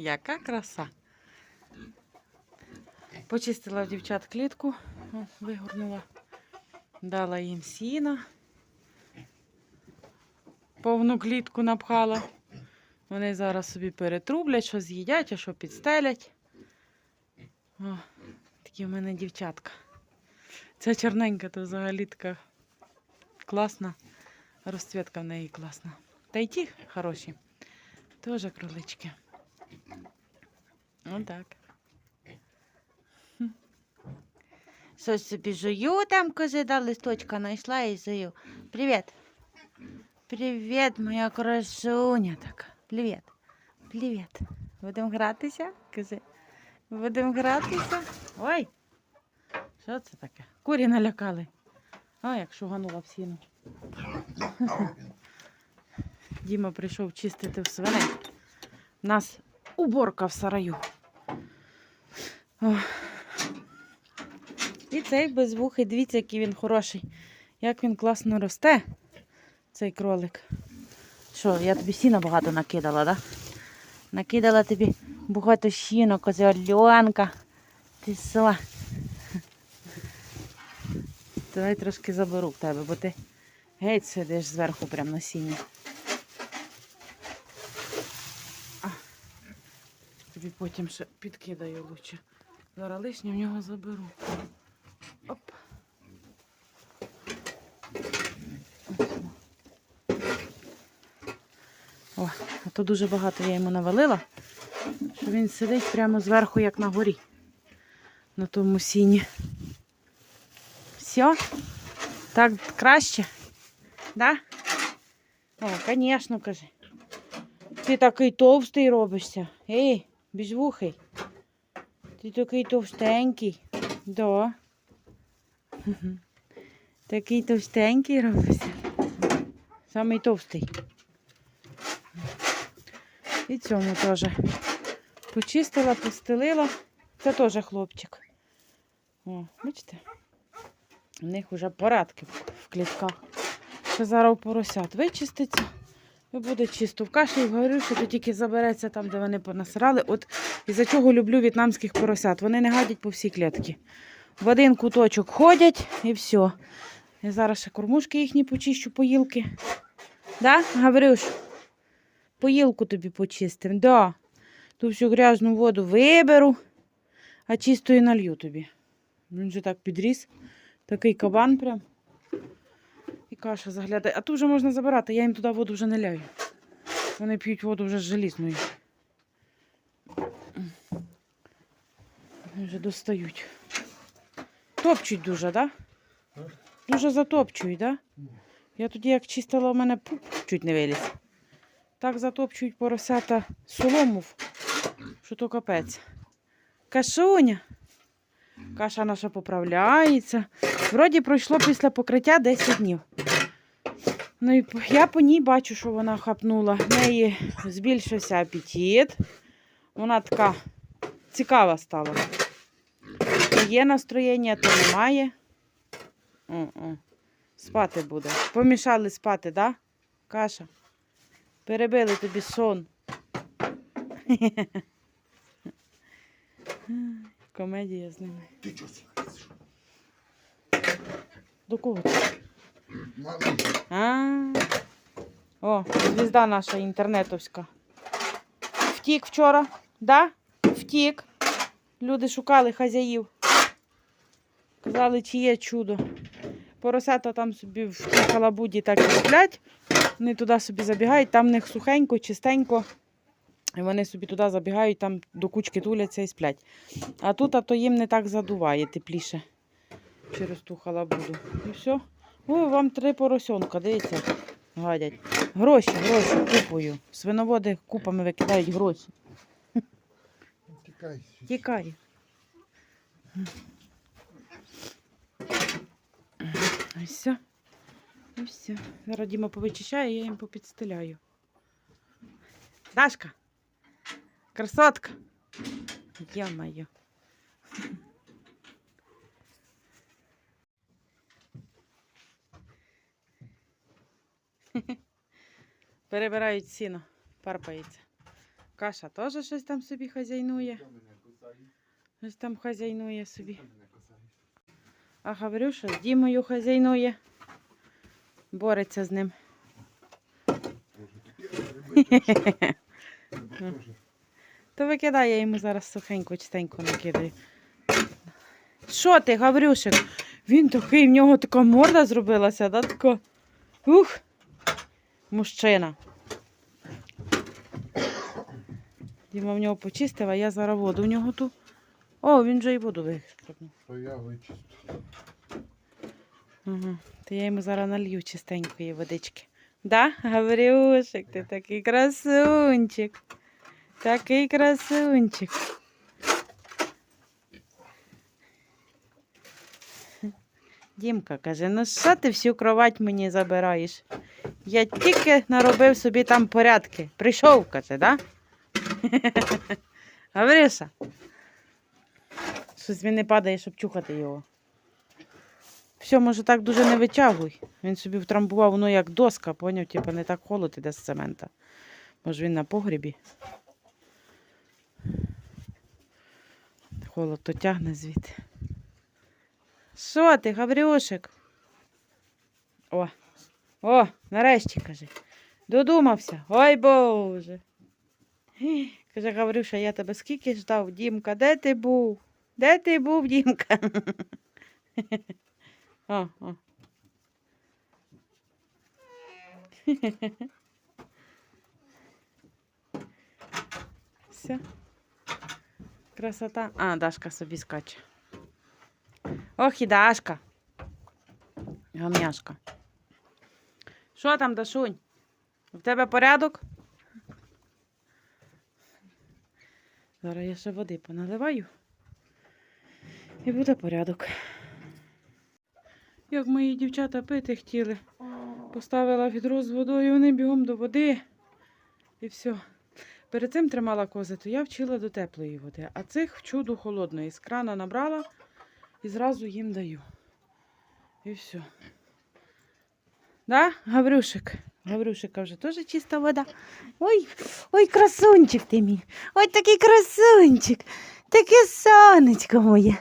Яка краса. Почистила в дівчат клітку, вигорнула, дала їм сіна. Повну клітку напхала. Вони зараз собі перетрублять, що з'їдять, а що підстелять. О, такі в мене дівчатка. Ця чорненька то взагалі така класна. Розцвітка в неї класна. Та й ті хороші. Теж кролички. Отак. Щось собі жую там, кози, да, листочка знайшла і жую. Привіт. Привіт, моя красуня така. Привіт. Привіт. Будемо гратися? Кажи. Будемо гратися. Ой. Що це таке? Курі налякали. А, як шуганула в сіну. Діма прийшов чистити в свиней. У нас уборка в сараю. О. І цей безвухий, дивіться, який він хороший. Як він класно росте, цей кролик. Що, я тобі сіна багато накидала? Да? Накидала тобі багато сіно, кози Альонка. Ти що? Давай трошки заберу в тебе, бо ти геть сидиш зверху прямо на сіні. А, Тобі потім ще підкидаю лучше. Зараз лишнє в нього заберу. Оп. О, а то дуже багато я йому навалила, що він сидить прямо зверху, як на горі. На тому сіні. Все? Так краще? Да? О, звісно, каже. Ти такий товстий робишся. Ей, біжвухий. Ти такий товстенький. Да. Такий товстенький робишся. Самий товстий. І цьому теж. Почистила, постелила. Це теж хлопчик. О, бачите? У них вже порадки в клітках. Зараз поросят вичиститься і буде чисто. В каші говорю, що то тільки забереться там, де вони понасирали. От із-за чого люблю в'єтнамських поросят. Вони не гадять по всій клітці. В один куточок ходять і все. Я зараз ще кормушки їхні почищу, поїлки. Да, Гаврюш? Поїлку тобі почистим. Да. Ту всю грязну воду виберу, а чистою налью тобі. Він же так підріс. Такий кабан прям. Каша заглядає. А ту вже можна забирати, я їм туди воду вже не ляю. Вони п'ють воду вже з желізною. Вони вже достають. Топчуть дуже, так? Да? Дуже затопчують, так? Да? Я тоді як чистила, у мене пуп чуть не виліз. Так затопчують поросята солому, що то капець. Кашуня. Каша наша поправляється. Вроді пройшло після покриття 10 днів. Ну і я по ній бачу, що вона хапнула. В неї збільшився апетит. Вона така цікава стала. То є настроєння, то немає. О-о. Спати буде. Помішали спати, да? Каша. Перебили тобі сон. Комедія з ними. До кого? А. О, звізда наша інтернетовська. Втік вчора, да? Втік. Люди шукали хазяїв. Казали, чи є чудо. Поросята там собі в халабуді так і сплять. Вони туди собі забігають, там в них сухенько, чистенько. І вони собі туди забігають, там до кучки туляться і сплять. А тут а то їм не так задуває тепліше через ту халабуду. І все. Ой, вам три поросенка, дивіться, гадять. Гроші, гроші купою. Свиноводи купами викидають гроші. Тікай. Тікай. І все. І все. Зараз Діма повичищає, я їм попідстеляю. Дашка. Красотка. Я-моє. Перебирають сіно, парпається. Каша теж щось там собі хазяйнує. Щось там хазяйнує собі. А Гаврюша з Дімою хазяйнує. Бореться з ним. То викидає я йому зараз сухенько, чистенько накидаю. Що ти, Гаврюшик? Він такий, в нього така морда зробилася, да? Така. Ух! Мужчина. Діма в нього почистив, а я зараз воду в нього ту. О, він вже і воду вишкребнув. То я вичисту. Угу. То я йому зараз налью чистенької водички. Да, Гаврюшик, ти такий красунчик. Такий красунчик. Дімка каже, ну що ти всю кровать мені забираєш? Я тільки наробив собі там порядки. Прийшов, каже, да? Гаврюша. Щось він не падає, щоб чухати його. Все, може, так дуже не витягуй. Він собі втрамбував, воно як доска, поняв, типу не так холод іде з цемента. Може він на погрібі. Холод то тягне звідти. Що ти, Гаврюшик? О, о, нарешті каже. Додумався. Ой Боже. Каже, Гаврюша, я тебе скільки ждав, Дімка, де ти був? Де ти був, Дімка? О, о. Все. Красота. А, Дашка собі скаче. Ох і Дашка. Гамняшка. Що там, Дашунь? В тебе порядок? Зараз я ще води поналиваю. І буде порядок. Як мої дівчата пити хотіли. Поставила відро з водою, вони бігом до води. І все. Перед цим тримала кози, то я вчила до теплої води, а цих вчу до холодної. З крана набрала і зразу їм даю. І все. Да, Гаврюшик? Гаврюшика вже теж чиста вода. Ой, ой, красунчик ти мій. Ой, такий красунчик. Таке сонечко моє.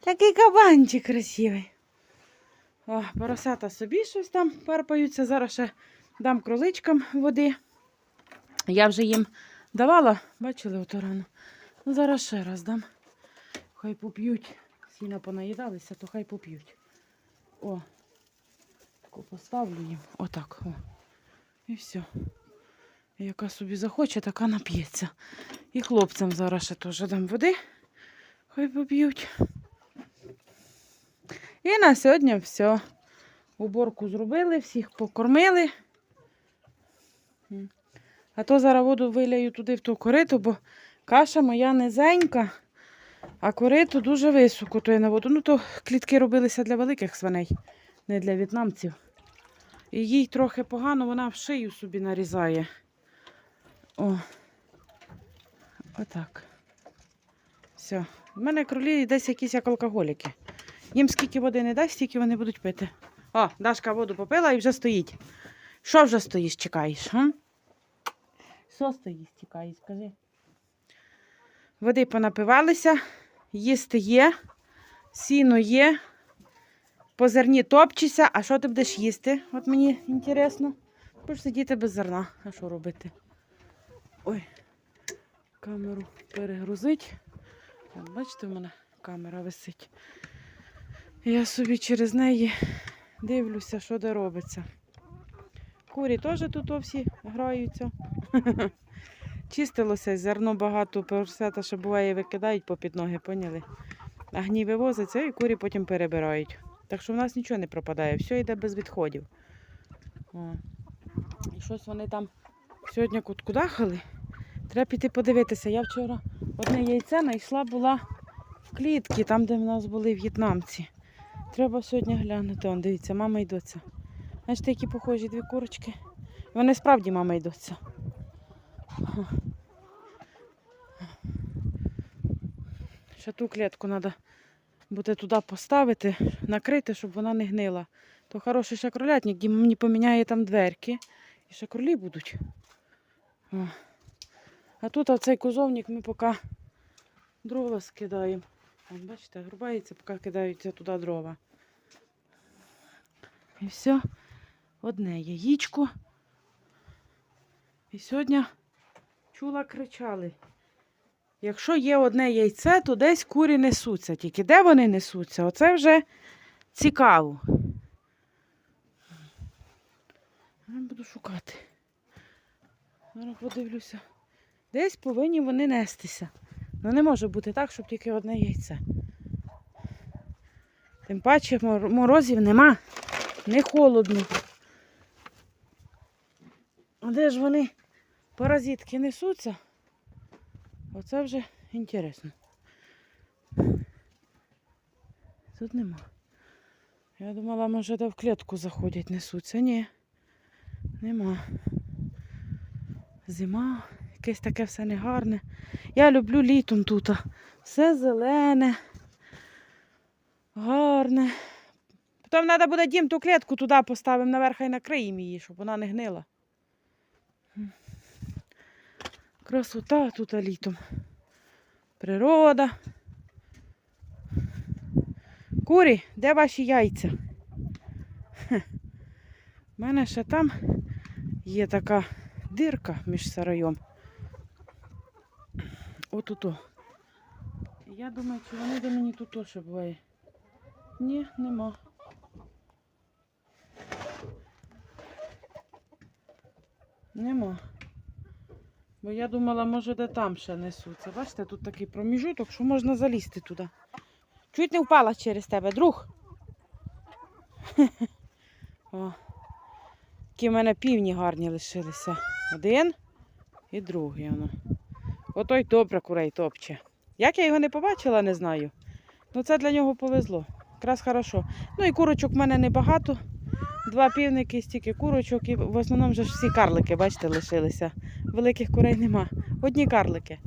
Такий кабанчик красивий. О, поросята собі щось там парпаються. Зараз ще дам кроличкам води. Я вже їм давала, бачили ото рано. Ну, зараз ще раз дам. Хай поп'ють. Сіна понаїдалися, то хай поп'ють. О, таку поставлю їм. Отак. О. І все. Яка собі захоче, така нап'ється. І хлопцям зараз ще теж дам води. Хай поп'ють. І на сьогодні все. Уборку зробили, всіх покормили. А то зараз воду виляю туди в ту кориту, бо каша моя низенька, а корито дуже високо то я на воду. Ну, то клітки робилися для великих свиней, не для в'єтнамців. І їй трохи погано, вона в шию собі нарізає. О. Отак. Все. У мене кролі десь якісь як алкоголіки. Їм скільки води не дасть, стільки вони будуть пити. О, Дашка воду попила і вже стоїть. Що вже стоїш, чекаєш? Що стоїш, чекаєш, скажи. Води понапивалися, їсти є, сіно є, по зерні топчися, а що ти будеш їсти? От мені інтересно. Будеш сидіти без зерна. А що робити? Ой, камеру перегрузить. Бачите, в мене камера висить. Я собі через неї дивлюся, що де робиться. Курі теж тут всі граються. Чистилося, зерно багато, поросята, що буває, викидають попід ноги, поняли? А гній вивозиться і курі потім перебирають. Так що в нас нічого не пропадає, все йде без відходів. О. І щось вони там сьогодні куткудахали. Треба піти подивитися. Я вчора одне яйце знайшла була в клітці, там, де в нас були в'єтнамці. Треба сьогодні глянути. Он, дивіться, мама і доця. Бачите, які похожі дві курочки. Вони справді мама доця. Ще ту клітку треба буде туди поставити, накрити, щоб вона не гнила. То хороший ще кролятник, мені поміняє там дверки. І ще кролі будуть. О. А тут а цей кузовник ми поки дрова скидаємо. Бачите, грубається, поки кидаються туди дрова. І все. Одне яєчко. І сьогодні чула, кричали. Якщо є одне яйце, то десь курі несуться. Тільки де вони несуться? Оце вже цікаво. Я буду шукати. Зараз подивлюся. Десь повинні вони нестися. Ну не може бути так, щоб тільки одне яйце. Тим паче морозів нема, не холодно. А де ж вони паразитки несуться? Оце вже інтересно. Тут нема. Я думала, може, де в клітку заходять, несуться. Ні, нема. Зима, якесь таке все негарне. Я люблю літом тут. Все зелене, гарне. Потім треба буде дім ту клітку туди поставимо наверх і накриємо її, щоб вона не гнила. Красота тут літом. Природа. Курі, де ваші яйця? У мене ще там є така дирка між сараєм. Отуто. Я думаю, чи вони до мені тут теж буває. Ні, нема. Нема. Бо я думала, може, де там ще несуться. Бачите, тут такий проміжуток, що можна залізти туди. Чуть не впала через тебе, друг. О. Які в мене півні гарні лишилися. Один і другий. Воно. Отой добре курей топче. Як я його не побачила, не знаю. Ну це для нього повезло. Якраз хорошо. Ну і курочок в мене небагато. Два півники, стільки курочок, і в основному вже всі карлики, бачите, лишилися. Великих курей нема. Одні карлики.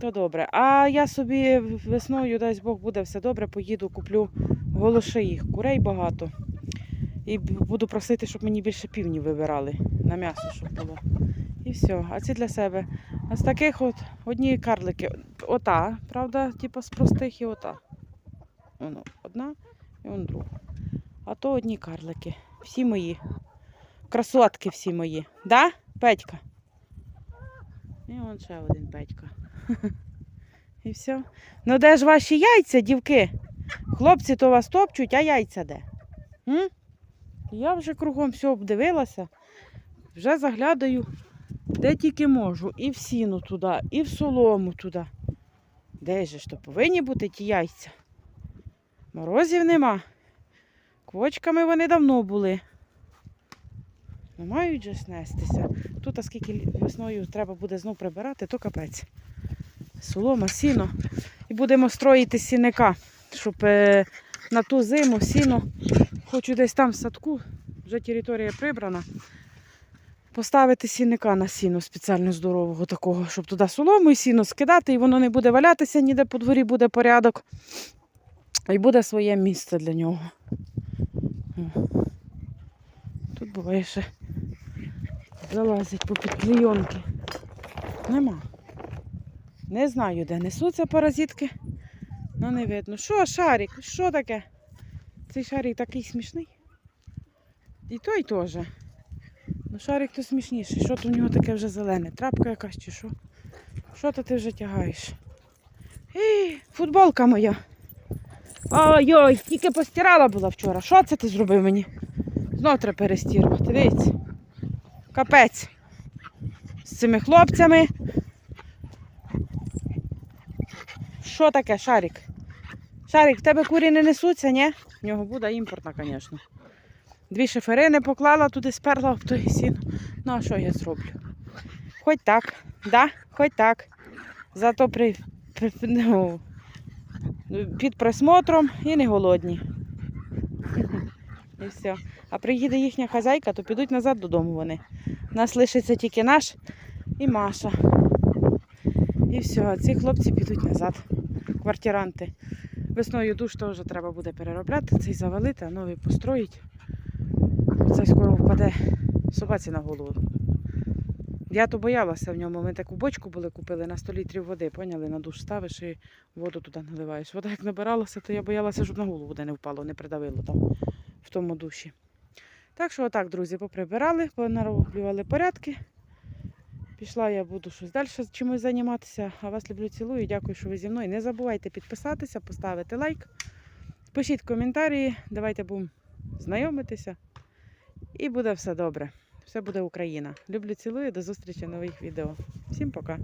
То добре. А я собі весною, дасть Бог, буде все добре, поїду, куплю голошиїх. Курей багато. І буду просити, щоб мені більше півні вибирали на м'ясо, щоб було. І все. А ці для себе. А з таких от одні карлики. Ота, правда, типу з простих і ота. Одна і друга. А то одні карлики. Всі мої. Красотки всі мої. Да, Петька? І он ще один Петька. І все. Ну де ж ваші яйця, дівки? Хлопці то вас топчуть, а яйця де? М? Я вже кругом все обдивилася. Вже заглядаю, де тільки можу. І в сіну туди, і в солому туди. Де ж то повинні бути ті яйця? Морозів нема. Квочками вони давно були. Не мають же снестися. Тут, а скільки весною треба буде знов прибирати, то капець. Солома, сіно. І будемо строїти сінника, щоб е, на ту зиму сіно. Хочу десь там в садку, вже територія прибрана. Поставити сінника на сіно спеціально здорового такого, щоб туди солому і сіно скидати, і воно не буде валятися, ніде по дворі буде порядок. І буде своє місце для нього. Тут буває ще залазять по клейонки. Нема. Не знаю, де несуться паразитки. Ну не видно. Що, шарик? Що таке? Цей шарик такий смішний. І той теж. Ну, шарик то смішніший. Що то в нього таке вже зелене? Трапка якась чи що? Що то ти вже тягаєш? Ей, футболка моя. Ой-ой, тільки постирала була вчора. Що це ти зробив мені? Знов треба перестірувати. Дивіться. Капець. З цими хлопцями. Що таке, Шарик? Шарик, в тебе курі не несуться, ні? В нього буде імпортна, звісно. Дві шиферини поклала туди, сперла в той сіно. Ну, а що я зроблю? Хоч так, да? Хоч так. Зато при, при, ну, під присмотром і не голодні. І все. А приїде їхня хазяйка, то підуть назад додому вони. Нас лишиться тільки наш і Маша. І все, а ці хлопці підуть назад. Квартиранти. Весною душ теж треба буде переробляти, цей завалити, а новий построїть. Це скоро впаде собаці на голову. Я то боялася в ньому. Ми таку бочку були купили на 100 літрів води, поняли? На душ ставиш і воду туди наливаєш. Вода як набиралася, то я боялася, щоб на голову не впало, не придавило там в тому душі. Так що отак, друзі, поприбирали, понароблювали порядки. Пішла я буду щось далі чимось займатися. А вас люблю, цілую. Дякую, що ви зі мною. Не забувайте підписатися, поставити лайк. Пишіть коментарі, давайте будемо знайомитися. І буде все добре. Все буде Україна. Люблю, цілую, до зустрічі в нових відео. Всім пока!